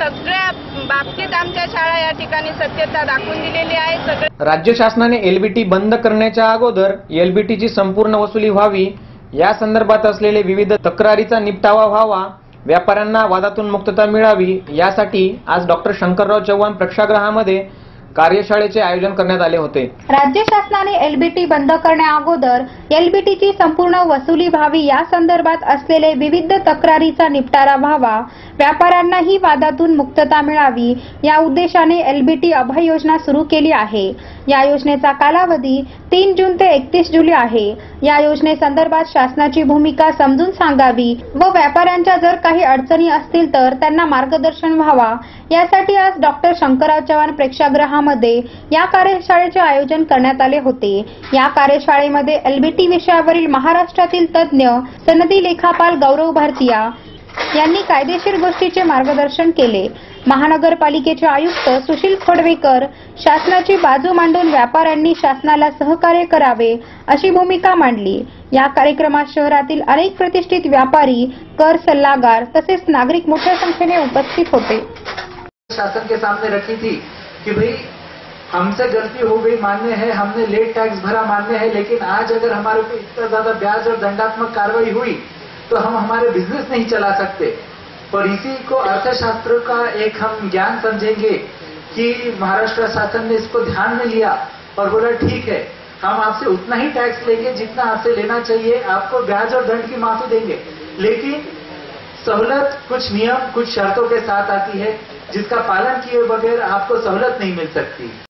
सगळ्या बाबतीत आमच्या शाळा या ठिकाणी सत्यता दाखवून दिलेली आहे. राज्य शासनाने एलबीटी बंद करण्याच्या अगोदर एलबीटीची संपूर्ण वसुली व्हावी. या संदर्भात असलेले विविध तक्रारीचा निपटावा व्हावा. व्यापाऱ्यांना वादातून मुक्तता मिळावी. यासाठी आज डॉक्टर शंकरराव चव्हाण प्रेक्षागृहामध्ये कार्यशाळेचे आयोजन करण्यात आले होते. राज्य शासनाने एलबीटी बंद करण्याअगोदर एलबीटीची संपूर्ण वसुली व्हावी या संदर्भात असलेले विविध तक्रारीचा निपटारा व्हावा व्यापाऱ्यांनाही वादातून मुक्तता मिळावी या उद्देशाने एलबीटी अभय योजना सुरू केली आहे. या योजनेचा कालावधी तीन जून ते एकतीस जुलै आहे. या योजनेसंदर्भात शासनाची भूमिका समजून सांगावी व व्यापाऱ्यांच्या जर काही अडचणी असतील तर त्यांना मार्गदर्शन व्हावा. यासाठी आज डॉक्टर शंकरराव चव्हाण प्रेक्षागृहामध्ये या कार्यशाळेचे आयोजन करण्यात आले होते. या कार्यशाळेमध्ये एलबीटी विषयावरील महाराष्ट्रातील तज्ज्ञ सनदी लेखापाल गौरव भारतीया यांनी कायदेशीर गोष्टीचे मार्गदर्शन केले. महानगरपालिकेचे आयुक्त सुशील खोडवेकर शासनाची बाजू मांडून व्यापाऱ्यांनी शासनाला सहकार्य करावे अशी भूमिका मांडली. या कार्यक्रमात शहरातील अनेक प्रतिष्ठित व्यापारी कर सल्लागार तसेच नागरिक मोठ्या संख्येने उपस्थित होते. शासन के सामने रखी थी कि भाई हमसे गलती हो गई मान्य है हमने लेट टैक्स भरा मान्य है लेकिन आज अगर हमारे पे इतना ज्यादा ब्याज और दंडात्मक कार्रवाई हुई तो हम हमारे बिजनेस नहीं चला सकते। पर इसी को अर्थशास्त्र का एक हम ज्ञान समझेंगे कि महाराष्ट्र शासन ने इसको ध्यान में लिया और बोला, ठीक है, हम आपसे उतना ही टैक्स लेंगे जितना आपसे लेना चाहिए। आपको ब्याज और दंड की माफ़ी देंगे। लेकिन सहूलत कुछ नियम, कुछ शर्तों के साथ आती है जिसका पालन किए बगैर आपको सहूलत नहीं मिल सकती।